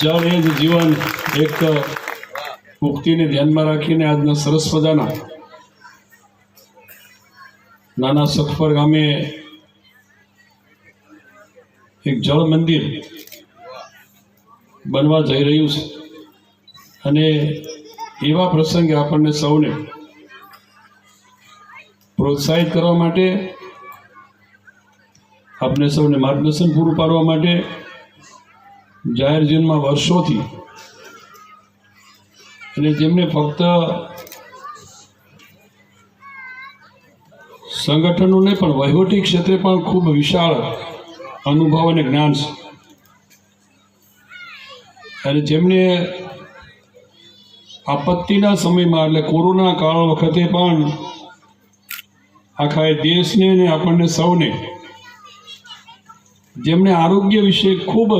જળ એ જ જીવન એક ઉક્તિને ધ્યાનમાં રાખીને આજના સરસ મજાના નાના સખપર ગામે એક જળ મંદિર બનવા જઈ રહ્યું છે. અને એવા પ્રસંગે આપણને સૌને પ્રોત્સાહિત કરવા માટે આપને સૌને માર્ગદર્શન પૂરું પાડવા માટે જાહેર જીવનમાં વર્ષોથી અને જેમને ફક્ત સંગઠનોને પણ વહીવટી ક્ષેત્રે પણ ખૂબ વિશાળ અનુભવ અને જ્ઞાન છે. અને જેમને આપત્તિના સમયમાં એટલે કોરોના કાળ વખતે પણ આખા એ દેશને અને આપણને સૌને જેમને આરોગ્ય વિશે ખૂબ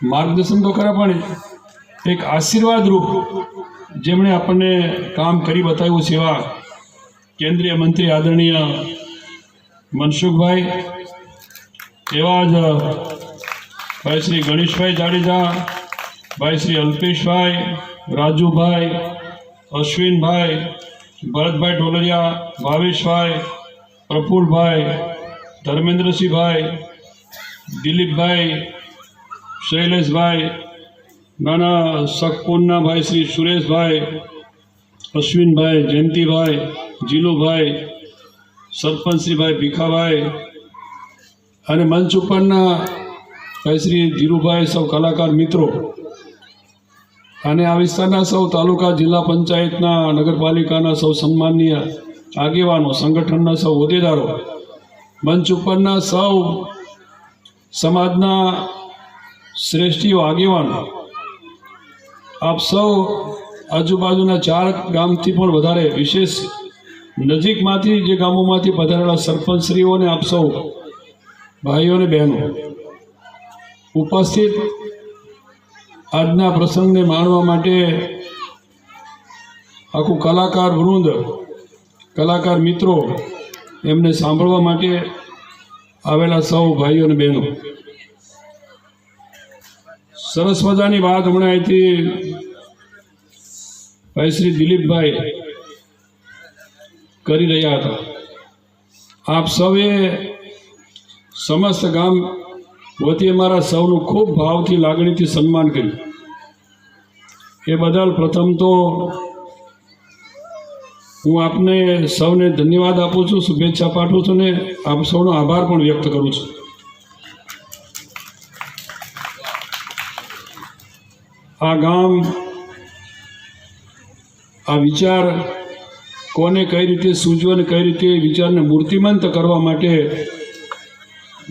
માર્ગદર્શન તો ખરા, પણ એક આશીર્વાદ રૂપ જેમણે આપણને કામ કરી બતાવ્યું સેવા કેન્દ્રીય મંત્રી આદરણીય મનસુખભાઈ, એવા જ ભાઈ શ્રી ગણેશભાઈ જાડેજા, ભાઈ શ્રી અલ્પેશભાઈ, રાજુભાઈ, અશ્વિનભાઈ, ભરતભાઈ ઢોલરિયા, ભાવેશભાઈ, પ્રફુલભાઈ ધર્મેન્દ્રસિંહભાઈ, દિલીપભાઈ, શૈલેષભાઈ, નાના સખપુરના ભાઈ શ્રી સુરેશભાઈ, અશ્વિનભાઈ, જયંતિભાઈ, જીલુભાઈ, સરપંચશ્રીભાઈ ભીખાભાઈ અને મંચ ઉપરના ભાઈ શ્રી ધીરુભાઈ સૌ કલાકાર મિત્રો અને આ વિસ્તારના સૌ તાલુકા જિલ્લા પંચાયતના નગરપાલિકાના સૌ સન્માનીય આગેવાનો, સંગઠનના સૌ હોદ્દેદારો મંચ ઉપરના સૌ સમાજના શ્રેષ્ઠીઓ આગેવાનો, આપ સૌ આજુબાજુના ચાર ગામથી પણ વધારે, વિશેષ નજીકમાંથી જે ગામોમાંથી પધારેલા સરપંચશ્રીઓને આપ સૌ ભાઈઓ અને બહેનો, ઉપસ્થિત આજના પ્રસંગને માણવા માટે આખું કલાકાર વૃંદ, કલાકાર મિત્રો એમને સાંભળવા માટે આવેલા સૌ ભાઈઓ અને બહેનો. સરસ મજાની વાત હમણાં અહીંથી ભાઈ શ્રી દિલીપભાઈ કરી રહ્યા હતા. આપ સૌએ સમસ્ત ગામ વતી અમારા સૌનું ખૂબ ભાવથી લાગણીથી સન્માન કર્યું. એ બદલ પ્રથમ તો હું આપને સૌને ધન્યવાદ આપું છું, શુભેચ્છા પાઠવું છું ને આપ સૌનો આભાર પણ વ્યક્ત કરું છું. આ ગામ, આ વિચાર કોને કઈ રીતે સૂચવો અને કઈ રીતે વિચારને મૂર્તિમંત કરવા માટે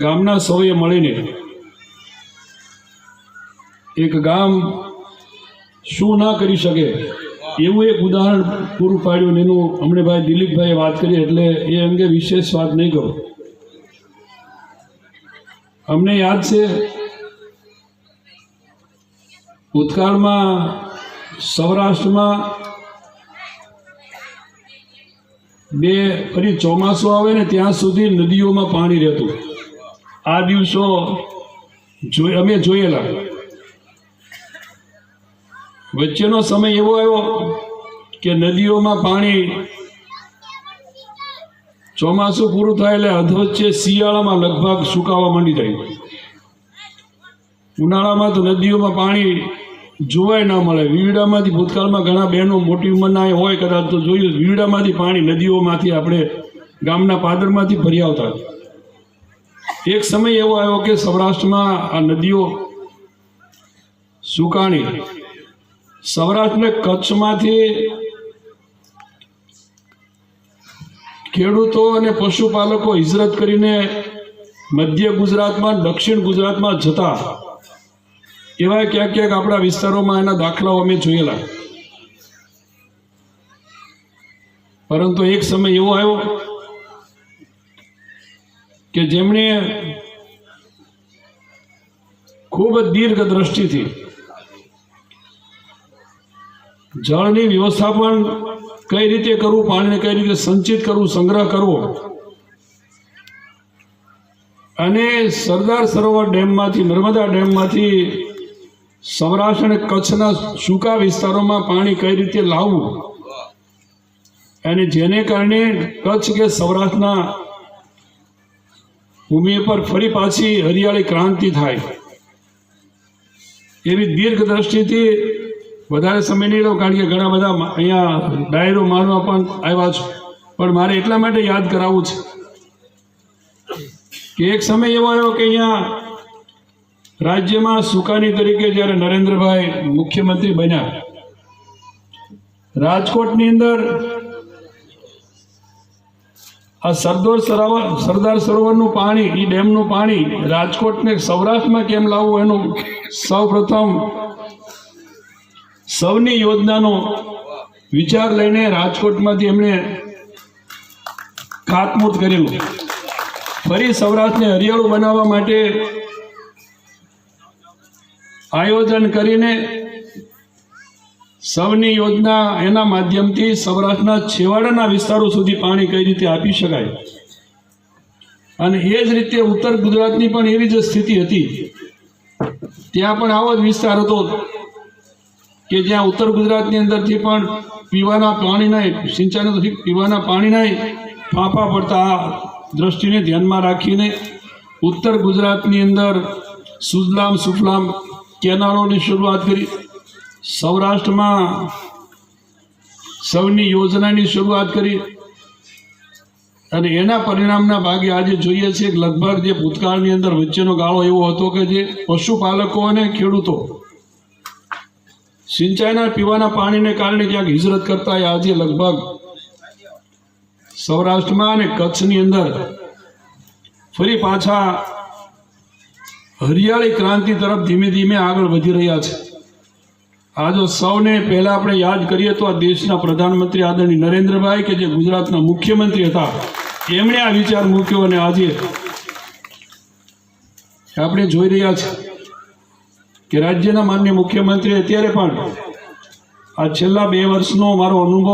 ગામના સૌએ મળીને એક ગામ શું ના કરી શકે? એવું એક ઉદાહરણ પૂરું પાડ્યું એનું હમણે ભાઈ દિલીપભાઈએ વાત કરી, એટલે એ અંગે વિશેષ વાત નહીં કરું. અમને યાદ છે, ભૂતકાળમાં સૌરાષ્ટ્રમાં બે ફરી ચોમાસું આવે ને ત્યાં સુધી નદીઓમાં પાણી રહેતું. આ દિવસો અમે જોયેલા. વચ્ચેનો સમય એવો આવ્યો કે નદીઓમાં પાણી ચોમાસું પૂરું થાય એટલે અધવચ્ચે શિયાળામાં લગભગ સુકાવા માંડી જાય. ઉનાળામાં તો નદીઓમાં પાણી જોવાય ના મળે. વીવડામાંથી ભૂતકાળમાં ઘણા બહેનો મોટી ઉંમરના હોય, કદાચ તો જોયું વીવડામાંથી પાણી નદીઓમાંથી આપણે ગામના પાદરમાંથી ભરી આવતા. એક સમય એવો આવ્યો કે સૌરાષ્ટ્રમાં આ નદીઓ સુકાણી સૌરાષ્ટ્રને કચ્છમાંથી ખેડૂતો અને પશુપાલકો હિજરત કરીને મધ્ય ગુજરાતમાં, દક્ષિણ ગુજરાતમાં જતા. એવા ક્યાંક ક્યાંક આપણા વિસ્તારોમાં એના દાખલાઓ અમે જોયેલા. પરંતુ એક સમય એવો આવ્યો કે જેમણે ખૂબ જ દીર્ઘ દ્રષ્ટિથી જળની વ્યવસ્થાપન કઈ રીતે કરવું, પાણીને કઈ રીતે સંચિત કરવું, સંગ્રહ કરવો. અને સરદાર સરોવર ડેમમાંથી, નર્મદા ડેમમાંથી સૌરાષ્ટ્ર અને કચ્છના સૂકા વિસ્તારોમાં પાણી કઈ રીતે લાવવું અને જેને કારણે કચ્છ કે સૌરાષ્ટ્રના ભૂમિ પર ફરી પાછી હરિયાળી ક્રાંતિ થાય. એવી દીર્ઘ દ્રષ્ટિથી વધારે સમય નહીં લઉં કારણ કે ઘણા બધા અહીંયા ડાયરો મારવા પણ આવ્યા છે. પણ મારે એટલા માટે યાદ કરાવવું છે કે એક સમય એવો આવ્યો કે અહીંયા રાજ્યમાં સુકાની તરીકે જ્યારે નરેન્દ્રભાઈ મુખ્યમંત્રી બન્યા, રાજકોટની અંદર આ સરદાર સરોવર સરદાર સરોવરનું પાણી એ ડેમનું પાણી રાજકોટને સૌરાષ્ટ્રમાં કેમ લાવવું એનું સૌ પ્રથમ સૌની યોજનાનો વિચાર લઈને રાજકોટમાંથી એમણે ખાતમુહૂર્ત કરેલું ફરી સૌરાષ્ટ્રને હરિયાળું બનાવવા માટે આયોજન કરીને સૌની યોજના એના માધ્યમથી સૌરાષ્ટ્રના છેવાડાના વિસ્તારો સુધી પાણી કઈ રીતે આપી શકાય? અને એ જ રીતે ઉત્તર ગુજરાતની પણ એવી જ સ્થિતિ હતી. ત્યાં પણ આવો જ વિસ્તાર હતો. કે જ્યાં ઉત્તર ગુજરાતની અંદરથી પણ પીવાના પાણી નહીં સિંચાઈ પીવાના નહીં, ફાંફા પડતા આ દ્રષ્ટિને ધ્યાનમાં રાખીને ઉત્તર ગુજરાતની અંદર સુજલામ સુફલામ કેનાલોની શરૂઆત કરી, સૌરાષ્ટ્રમાં સૌની યોજનાની શરૂઆત કરી અને એના પરિણામના ભાગે આજે જોઈએ કે લગભગ જે ભૂતકાળની અંદર વચ્ચેનો ગાળો એવો હતો કે જે પશુપાલકો અને ખેડૂતો સિંચાઈના પીવાના પાણીને કારણે ક્યાંક હિજરત કરતા આજે લગભગ સૌરાષ્ટ્રમાં અને કચ્છની અંદર ફરી પાછા હરિયાળી ક્રાંતિ તરફ ધીમે ધીમે આગળ વધી રહ્યા છે. આ જો સૌને પહેલાં આપણે યાદ કરીએ તો આ દેશના પ્રધાનમંત્રી આદરણીય નરેન્દ્રભાઈ કે જે ગુજરાતના મુખ્યમંત્રી હતા, એમણે આ વિચાર મૂક્યો અને આજે આપણે જોઈ રહ્યા છીએ. કે રાજ્યના માન્ય મુખ્યમંત્રી અત્યારે પણ આ છેલ્લા બે વર્ષનો મારો અનુભવ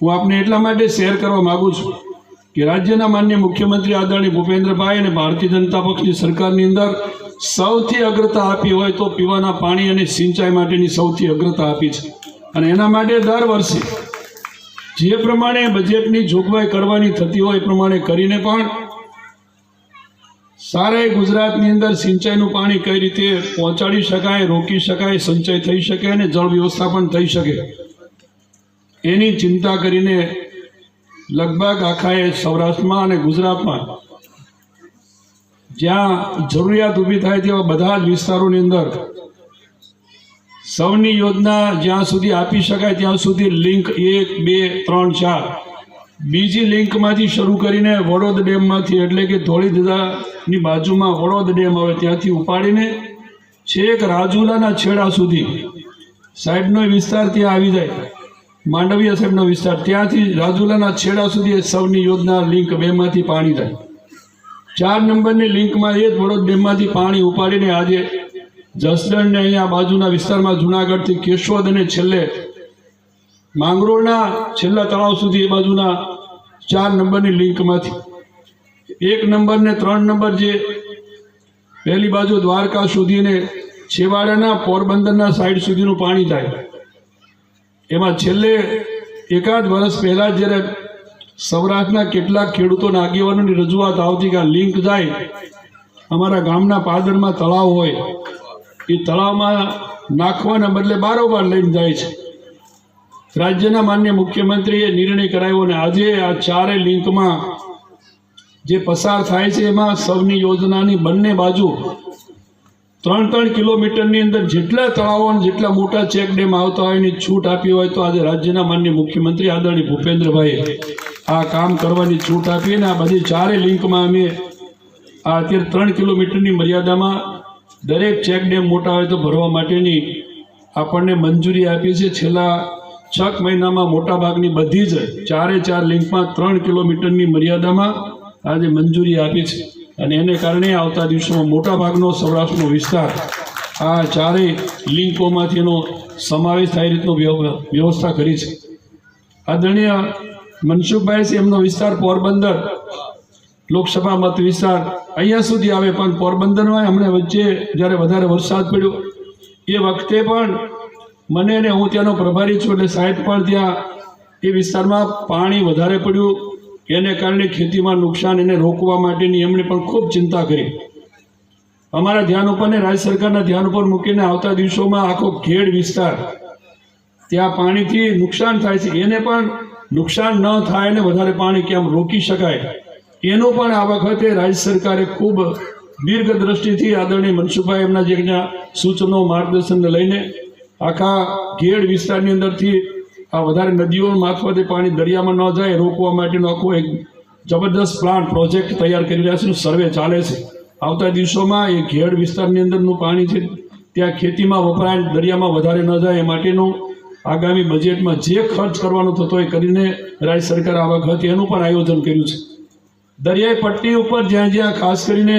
હું આપને એટલા માટે શેર કરવા માગું છું કે રાજ્યના માન્ય મુખ્યમંત્રી આદરણીય ભૂપેન્દ્રભાઈ અને ભારતીય જનતા પક્ષની સરકારની અંદર સૌથી અગ્રતા આપી હોય તો પીવાના પાણી અને સિંચાઈ માટેની સૌથી અગ્રતા આપી છે. અને એના માટે દર વર્ષે જે પ્રમાણે બજેટની જોગવાઈ કરવાની થતી હોય એ પ્રમાણે કરીને પણ સારા ગુજરાતની અંદર સિંચાઈનું પાણી કઈ રીતે પહોંચાડી શકાય, રોકી શકાય, સંચય થઈ શકે અને જળ વ્યવસ્થા પણ થઈ શકે? એની ચિંતા કરીને લગભગ આખા સૌરાષ્ટ્રમાં અને ગુજરાતમાં જ્યાં જરૂરિયાત ઊભી થાય તેવા બધા જ વિસ્તારોની અંદર સૌની યોજના જ્યાં સુધી આપી શકાય ત્યાં સુધી લિંક એક, બે, ત્રણ, ચાર બીજી લિંકમાંથી શરૂ કરીને વડોદ ડેમમાંથી એટલે કે ધોળીધજાની બાજુમાં વડોદ ડેમ આવે ત્યાંથી ઉપાડીને છેક રાજુલાના છેડા સુધી સાહેબનો વિસ્તાર ત્યાં આવી જાય. માંડવીય સાહેબનો વિસ્તાર. ત્યાંથી રાજુલાના છેડા સુધી એ સૌની યોજના લિંક બેમાંથી પાણી થાય ચાર નંબરની લિંકમાં એ જ વડોદ ડેમમાંથી પાણી ઉપાડીને આજે જસદણને અહીંયા બાજુના વિસ્તારમાં જુનાગઢથી કેશોદ અને છેલ્લે માંગરોળના છેલ્લા તળાવ સુધી એ બાજુના ચાર નંબરની લિંકમાંથી. એક નંબર ને ત્રણ નંબર જે પહેલી બાજુ દ્વારકા સુધીને છેવાડાના પોરબંદરના સાઈડ સુધીનું પાણી થાય. એમાં છેલ્લે એકાદ વર્ષ પહેલાં જ્યારે સૌરાષ્ટ્રના કેટલાક ખેડૂતોના આગેવાનોની રજૂઆત આવતી કે આ લિંક જાય, અમારા ગામના પાદરમાં તળાવ હોય, એ તળાવમાં નાખવાના બદલે બારોબાર લઈને જાય છે. રાજ્યના માન્ય મુખ્યમંત્રીએ નિર્ણય કરાવ્યો અને આજે આ ચારે લિંકમાં જે પસાર થાય છે એમાં સૌની યોજનાની બંને બાજુ ત્રણ ત્રણ કિલોમીટરની અંદર જેટલા તળાવો અને જેટલા મોટા ચેક ડેમ આવતા હોય એની છૂટ આપી હોય તો આજે રાજ્યના માન્ય મુખ્યમંત્રી આદરણીય ભૂપેન્દ્રભાઈએ આ કામ કરવાની છૂટ આપી અને આ બધી ચારે લિંકમાં અમે આ અત્યારે ત્રણ કિલોમીટરની મર્યાદામાં દરેક ચેક ડેમ મોટા હોય તો ભરવા માટેની આપણને મંજૂરી આપી છે. છેલ્લા છ મહિનામાં મોટાભાગની બધી જ ચારે ચાર લિંકમાં ત્રણ કિલોમીટરની મર્યાદામાં આજે મંજૂરી આપી છે. અને એને કારણે આવતા દિવસોમાં મોટાભાગનો સૌરાષ્ટ્રનો વિસ્તાર આ ચારેય લિંકોમાંથી એનો સમાવેશ થાય રીતનો વ્યવ- વ્યવસ્થા કરી છે. આદરણીય મનસુખભાઈ એમનો વિસ્તાર પોરબંદર. લોકસભા મત વિસ્તાર અહીંયા સુધી આવે, પણ પોરબંદરમાં હમણાં વચ્ચે જ્યારે વધારે વરસાદ પડ્યો, એ વખતે પણ મને અને હું ત્યાંનો પ્રભારી છું એટલે સાહેબ પણ ત્યાં એ વિસ્તારમાં પાણી વધારે પડ્યું. એને કારણે ખેતીમાં નુકસાન એને રોકવા માટેની એમણે પણ ખૂબ ચિંતા કરી. અમારા ધ્યાન ઉપર ને રાજ્ય સરકારના ધ્યાન ઉપર મૂકીને આવતા દિવસોમાં આખો ખેડ વિસ્તાર, ત્યાં પાણીથી નુકસાન થાય છે. એને પણ નુકસાન ન થાય અને વધારે પાણી કેમ રોકી શકાય? એનું પણ આ વખતે રાજ્ય સરકારે ખૂબ દીર્ઘ દ્રષ્ટિથી આદરણીય મનસુખભાઈ એમના જે સૂચનો માર્ગદર્શનને લઈને આખા ઘેડ વિસ્તારની અંદરથી આ વધારે નદીઓ મારફતે પાણી દરિયામાં ન જાય, રોકવા માટેનો આખો એક જબરદસ્ત પ્લાન પ્રોજેક્ટ તૈયાર કરી રહ્યા છે સર્વે ચાલે છે. આવતા દિવસોમાં એ ઘેડ વિસ્તારની અંદરનું પાણી છે, ત્યાં ખેતીમાં વપરાય, દરિયામાં વધારે ન જાય એ માટેનું આગામી બજેટમાં જે ખર્ચ કરવાનો થતો હોય કરીને રાજ્ય સરકારે આ વખતે એનું પણ આયોજન કર્યું છે. દરિયાઈ પટ્ટી ઉપર જ્યાં જ્યાં ખાસ કરીને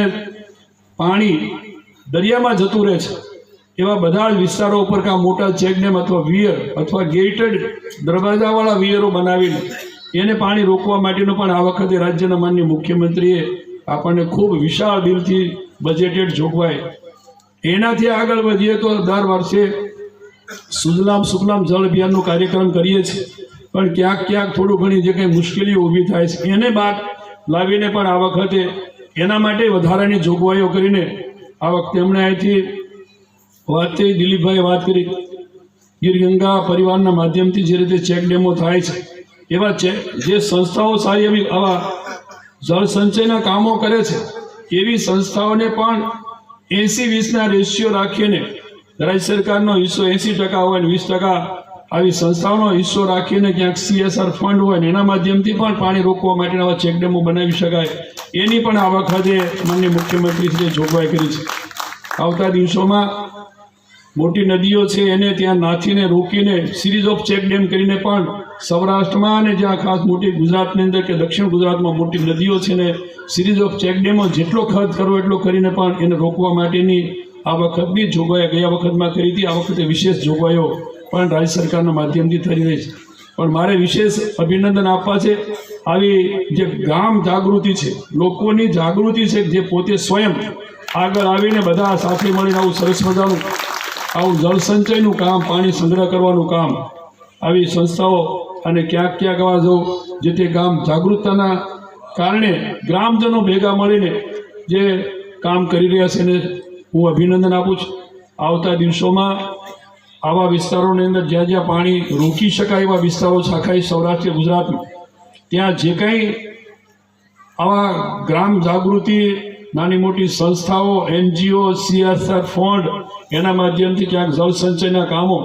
પાણી દરિયામાં જતું રહે છે એવા બધા જ વિસ્તારો ઉપર કાં મોટા ચેકડેમ અથવા વિયર અથવા ગેટેડ દરવાજાવાળા વિયરો બનાવીને એને પાણી રોકવા માટેનું પણ આ વખતે રાજ્યના માન્ય મુખ્યમંત્રીએ આપણને ખૂબ વિશાળ દિલથી બજેટેડ જોગવાઈ. એનાથી આગળ વધીએ તો દર વર્ષે સુજલામ સુફલામ જળ અભિયાનનો કાર્યક્રમ કરીએ છીએ. પણ ક્યાંક ક્યાંક થોડું ઘણી જે કંઈ મુશ્કેલીઓ ઊભી થાય છે, એને બાદ લાવીને પણ આ વખતે એના માટે વધારાની જોગવાઈઓ કરીને આ વખતે એમણે અહીંથી વાત દિલીપભાઈ વાત કરી. ગીર ગંગા પરિવારના માધ્યમથી જે રીતે ચેક ડેમો થાય છે, એવા ચેક જે સંસ્થાઓ સારી એવી આવા જળ સંચયના કામો કરે છે, એવી સંસ્થાઓને પણ એંસી વીસના રેશિયો રાખીને રાજ્ય સરકારનો હિસ્સો એંસી ટકા હોય વીસ ટકા આવી સંસ્થાઓનો હિસ્સો રાખીને ક્યાંક સીએસઆર ફંડ હોય ને એના માધ્યમથી પણ પાણી રોકવા માટેના આવા ચેકડેમો બનાવી શકાય. એની પણ આ વખતે માનની મુખ્યમંત્રીશ્રીએ જોગવાઈ કરી છે. આવતા દિવસોમાં મોટી નદીઓ છે એને ત્યાં નાથીને રોકીને સિરીઝ ઓફ ચેક ડેમ કરીને પણ સૌરાષ્ટ્રમાં અને જ્યાં ખાસ મોટી ગુજરાતની અંદર કે દક્ષિણ ગુજરાતમાં મોટી નદીઓ છે ને સિરીઝ ઓફ ચેક ડેમો જેટલો ખર્ચ કરવો એટલો કરીને પણ એને રોકવા માટેની આ વખતની જોગવાઈ ગયા વખતમાં કરી હતી. આ વખતે વિશેષ જોગવાઈઓ પણ રાજ્ય સરકારના માધ્યમથી થઈ રહી છે. પણ મારે વિશેષ અભિનંદન આપવા છે. આવી જે ગામ જાગૃતિ છે, લોકોની જાગૃતિ છે, જે પોતે સ્વયં આગળ આવીને બધા સાથે મળીને આવું સરસ મજાનું, આવું જળસંચયનું કામ, પાણી સંગ્રહ કરવાનું કામ, આવી સંસ્થાઓ અને ક્યાંક ક્યાંક આવા જો જે તે ગામ જાગૃતતાના કારણે ગ્રામજનો ભેગા મળીને જે કામ કરી રહ્યા છે એને હું અભિનંદન આપું છું. આવતા દિવસોમાં આવા વિસ્તારોની અંદર જ્યાં જ્યાં પાણી રોકી શકાય એવા વિસ્તારો શાખાય સૌરાષ્ટ્ર, ગુજરાતમાં, ત્યાં જે કંઈ આવા ગ્રામ જાગૃતિ નાની મોટી સંસ્થાઓ, એનજીઓ, સીએસઆર ફંડ એના માધ્યમથી ક્યાંક જળસંચયના કામો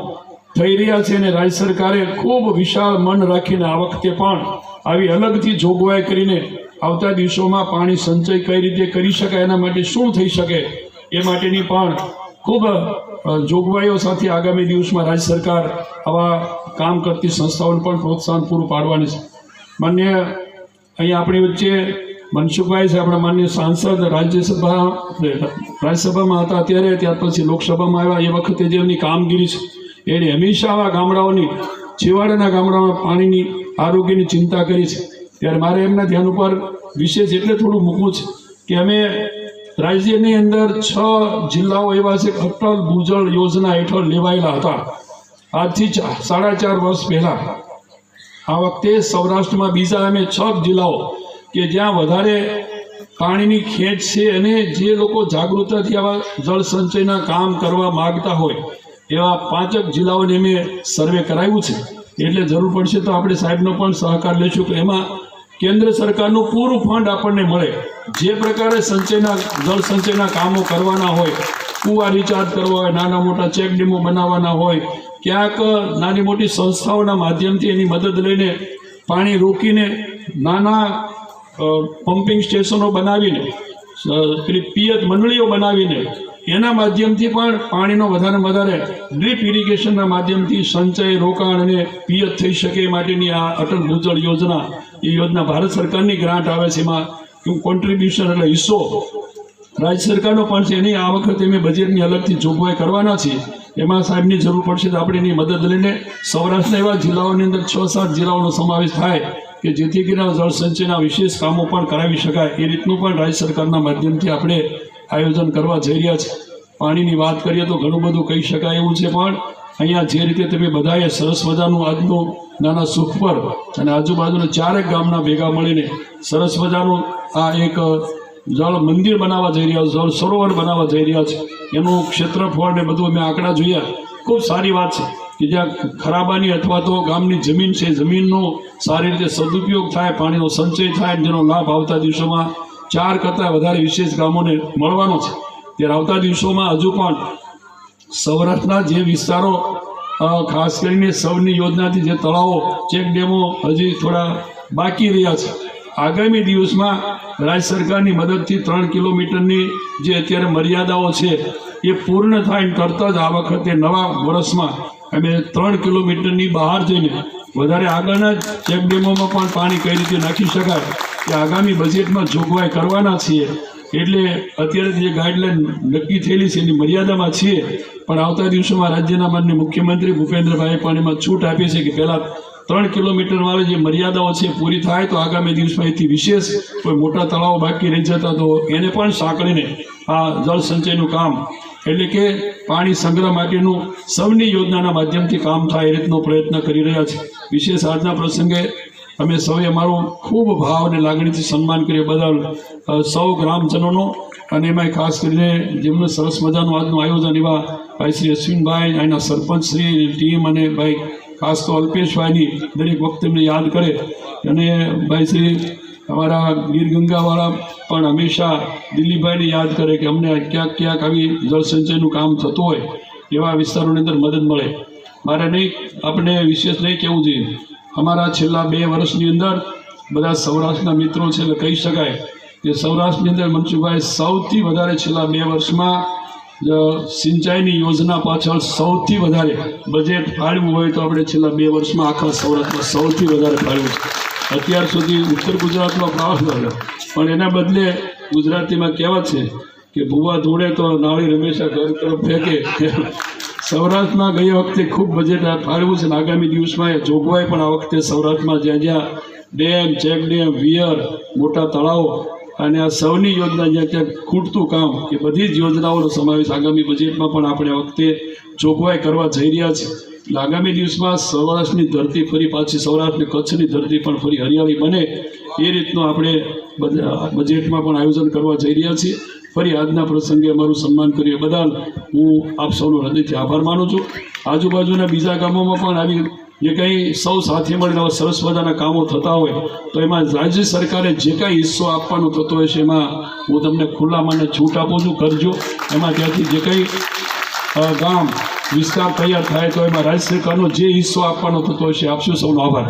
થઈ રહ્યા છે અને રાજ્ય સરકારે ખૂબ વિશાળ મન રાખીને આ વખતે પણ આવી અલગથી જોગવાઈ કરીને આવતા દિવસોમાં પાણી સંચય કઈ રીતે કરી શકાય, એના માટે શું થઈ શકે, એ માટેની પણ ખૂબ જોગવાઈઓ સાથે આગામી દિવસમાં રાજ્ય સરકાર આવા કામ કરતી સંસ્થાઓને પણ પ્રોત્સાહન પૂરું પાડવાની છે. માન્ય, અહીંયા આપણી વચ્ચે મનસુખભાઈ છે, આપણા માન્ય સાંસદ, રાજ્યસભા રાજ્યસભામાં હતા અત્યારે ત્યાર પછી લોકસભામાં આવ્યા. એ વખતે જે એમની કામગીરી છે, એણે હંમેશા આવા ગામડાઓની, છેવાડાના ગામડાઓમાં પાણીની, આરોગ્યની ચિંતા કરી છે. ત્યારે મારે એમના ધ્યાન ઉપર વિશેષ એટલે થોડું મૂકવું છે કે અમે રાજ્યની અંદર છ જિલ્લાઓ એવા છે અટલ ભૂજળ યોજના હેઠળ લેવાયેલા હતા. આજથી સાડા ચાર વર્ષ પહેલાં. આ વખતે સૌરાષ્ટ્રમાં બીજા અમે છ જિલ્લાઓ કે જ્યાં વધારે પાણીની ખેંચ છે અને જે લોકો જાગૃતતાથી આવા જળ સંચયના કામ કરવા માગતા હોય, એવા પાંચક જિલ્લાઓને મેં સર્વે કરાવ્યું છે. એટલે જરૂર પડશે તો આપણે સાહેબનો પણ સહકાર લઈશું કે એમાં કેન્દ્ર સરકારનું પૂરું ફંડ આપણને મળે. જે પ્રકારે સંચયના, જળ સંચયના કામો કરવાના હોય, કૂવા રિચાર્જ કરવા હોય, નાના મોટા ચેક ડેમો બનાવવાના હોય, ક્યાંક નાની મોટી સંસ્થાઓના માધ્યમથી એની મદદ લઈને પાણી રોકીને નાના પમ્પિંગ સ્ટેશનો બનાવીને પેલી પિયત મંડળીઓ બનાવીને, એના માધ્યમથી પણ પાણીનો વધારે વધારે ડ્રીપ ઇરિગેશનના માધ્યમથી સંચય, રોકાણ અને પિયત થઈ શકે એ માટેની આ અટલ ભૂજળ યોજના, એ યોજના ભારત સરકારની ગ્રાન્ટ આવે છે. એમાં કોન્ટ્રીબ્યુશન એટલે હિસ્સો. રાજ્ય સરકારનો પણ છે એની આ વખતે અમે બજેટની અલગથી જોગવાઈ કરવાના છે એમાં સાહેબની જરૂર પડશે તો આપણે એની મદદ લઈને સૌરાષ્ટ્રના એવા જિલ્લાઓની અંદર છ સાત જિલ્લાઓનો સમાવેશ થાય. કે જેથી કરીને જળ સંચયના વિશેષ કામો પણ કરાવી શકાય એ રીતનું પણ રાજ્ય સરકારના માધ્યમથી આપણે આયોજન કરવા જઈ રહ્યા છે. પાણીની વાત કરીએ તો ઘણું બધું કહી શકાય એવું છે, પણ અહીંયા જે રીતે તમે બધાએ સરસ મજાનું આજનું નાના સુખ પર અને આજુબાજુના ચારેક ગામના ભેગા મળીને સરસ મજાનું આ એક જળ મંદિર બનાવવા જઈ રહ્યા છે જળ સરોવર બનાવવા જઈ રહ્યા છે. એનું ક્ષેત્રફળ ને બધું અમે આંકડા જોયા. ખૂબ સારી વાત છે. કે જ્યાં ખરાબાની અથવા તો ગામની જમીન છે, જમીનનો સારી રીતે સદુપયોગ થાય, પાણીનો સંચય થાય, જેનો લાભ આવતા દિવસોમાં ચાર કરતાં વધારે વિશેષ ગામોને મળવાનો છે. ત્યારે આવતા દિવસોમાં હજુ પણ સૌરાષ્ટ્રના જે વિસ્તારો ખાસ કરીને સૌની યોજનાથી જે તળાવો, ચેક ડેમો હજી થોડા બાકી રહ્યા છે. આગામી દિવસમાં રાજ્ય સરકારની મદદથી ત્રણ કિલોમીટરની જે અત્યારે મર્યાદાઓ છે, એ પૂર્ણ થાય તરત જ આ વખતે નવા વર્ષમાં અમે ત્રણ કિલોમીટરની બહાર જઈને વધારે આગળના ચેક ડેમોમાં પણ પાણી કઈ રીતે નાખી શકાય કે આગામી બજેટમાં જોગવાઈ કરવાના છીએ. એટલે અત્યારે જે ગાઈડલાઈન નક્કી થયેલી છે એની મર્યાદામાં છીએ. પણ આવતા દિવસોમાં રાજ્યના માન્ય મુખ્યમંત્રી ભૂપેન્દ્રભાઈ પણ એમાં છૂટ આપી છે કે પહેલાં ત્રણ કિલોમીટર વાળી જે મર્યાદાઓ છે પૂરી થાય તો આગામી દિવસમાં એથી વિશેષ કોઈ મોટા તળાવો બાકી રહી જતા તો એને પણ સાંકળીને આ જળ સંચયનું કામ એટલે કે પાણી સંગ્રહ માટેનું સૌની યોજનાના માધ્યમથી કામ થાય એ રીતનો પ્રયત્ન કરી રહ્યા છે. વિશેષ આજના પ્રસંગે અમે સૌએ અમારું ખૂબ ભાવ અને લાગણીથી સન્માન કરીએ બધા સૌ ગ્રામજનોનો અને એમાંય ખાસ કરીને જેમનું સરસ મજાનું આજનું આયોજન એવા ભાઈ શ્રી અશ્વિનભાઈ અહીંના સરપંચ શ્રી ટીમ અને ભાઈ ખાસ તો અલ્પેશભાઈની દરેક વખતે એમને યાદ કરે. અને ભાઈ શ્રી અમારા ગીર ગંગાવાળા પણ હંમેશા દિલીપભાઈને યાદ કરે કે અમને ક્યાંક ક્યાંક આવી જળસંચયનું કામ થતું હોય, એવા વિસ્તારોની અંદર મદદ મળે. મારે નહીં આપણે વિશેષ નહીં કહેવું જોઈએ. અમારા છેલ્લા બે વર્ષની અંદર બધા સૌરાષ્ટ્રના મિત્રો છે એટલે કહી શકાય કે સૌરાષ્ટ્રની અંદર મનસુખભાઈ સૌથી વધારે છેલ્લા બે વર્ષમાં સિંચાઈની યોજના પાછળ સૌથી વધારે બજેટ ફાળવું હોય તો આપણે છેલ્લા બે વર્ષમાં આખા સૌરાષ્ટ્રમાં સૌથી વધારે ફાળવ્યું છે. અત્યાર સુધી ઉત્તર ગુજરાતનો પ્રવાસ કર્યો. પણ એના બદલે ગુજરાતીમાં કહેવત છે કે ભૂવા ધોળે તો નાળી રમેશા ઘર તરફ ફેંકે. સૌરાષ્ટ્રમાં ગઈ વખતે ખૂબ બજેટ ફાળવું છે આગામી દિવસમાં એ જોગવાઈ પણ આ વખતે સૌરાષ્ટ્રમાં જ્યાં જ્યાં ડેમ ચેક ડેમ વિયર, મોટા તળાવો અને આ સૌની યોજના જ્યાં ક્યાંક ખૂટતું કામ, એ બધી જ યોજનાઓનો સમાવેશ આગામી બજેટમાં પણ આપણે વખતે જોગવાઈ કરવા જઈ રહ્યા છીએ. એટલે આગામી દિવસમાં સૌરાષ્ટ્રની ધરતી ફરી પાછી સૌરાષ્ટ્ર અને કચ્છની ધરતી પણ ફરી હરિયાળી બને, એ રીતનું આપણે બજ- બજેટમાં પણ આયોજન કરવા જઈ રહ્યા છીએ. ફરી આજના પ્રસંગે અમારું સન્માન કરીએ બદલ હું આપ સૌનો હૃદયથી આભાર માનું છું. આજુબાજુના બીજા ગામોમાં પણ આવી જે કંઈ સૌ સાથે મળીને સરસ મજાના કામો થતા હોય, તો એમાં રાજ્ય સરકારે જે કાંઈ હિસ્સો આપવાનો થતો હોય છે, એમાં હું તમને ખુલ્લા મને છૂટ આપું છું. કરજો. એમાં ત્યાંથી જે કંઈ ગામ, વિસ્તાર તૈયાર થાય તો એમાં રાજ્ય સરકારનો જે હિસ્સો આપવાનો થતો હોય છે, આપશું સૌનો આભાર.